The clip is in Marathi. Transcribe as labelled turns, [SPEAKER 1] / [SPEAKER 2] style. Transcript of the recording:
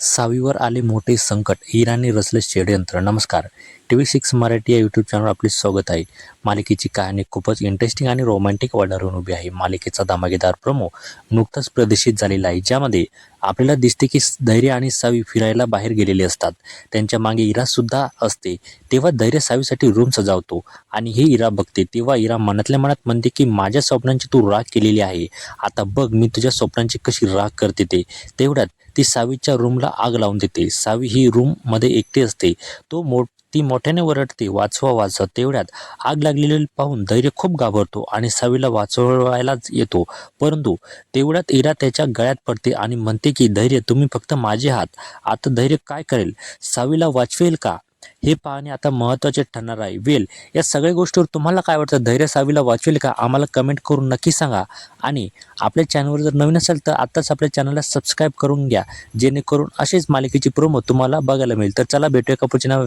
[SPEAKER 1] सावीवर आले मोठे संकट इराणी रचले षडयंत्र नमस्कार. टी व्ही सिक्स मराठी या यूट्यूब चॅनलवर आपले स्वागत आहे. मालिकेची कहाणी खूपच इंटरेस्टिंग आणि रोमॅन्टिक वळणारून उभी आहे. मालिकेचा धमाकेदार प्रमो नुकताच प्रदर्शित झालेला आहे. ज्यामध्ये आपल्याला दिसते की धैर्य आणि सावी फिरायला बाहेर गेलेले असतात. त्यांच्या मागे इरा सुद्धा असते. तेव्हा धैर्य सावीसाठी रूम सजावतो आणि हे इरा बघते. तेव्हा इरा मनातल्या मनात म्हणते की माझ्या स्वप्नांची तू राग केलेली आहे. आता बघ मी तुझ्या स्वप्नांची कशी राग करते ते. तेवढ्यात ती सावीच्या रूमला आग लावून देते. सावी ही रूममध्ये एकटी असते. तो मोठ ती मोठ्याने वरडते वाचवा वाचवा. तेवढ्यात आग लागलेली पाहून धैर्य खूप घाबरतो आणि सावीला वाचवायलाच येतो. परंतु तेवढ्यात इरा त्याच्या गळ्यात पडते आणि म्हणते की धैर्य तुम्ही फक्त माझे आहात. आता धैर्य काय करेल? सावीला वाचवेल का? हे पाहणे आता महत्त्वाचे ठरणार आहे. वेल या सगळ्या गोष्टीवर तुम्हाला काय वाटतं? धैर्य सावीला वाचवेल का? आम्हाला कमेंट करून नक्की सांगा. आणि आपल्या चॅनलवर जर नवीन असेल तर आत्ताच आपल्या चॅनलला सबस्क्राईब करून घ्या. जेणेकरून असेच मालिकेची प्रोमो तुम्हाला बघायला मिळेल. तर चला भेटूया कपूरची नाव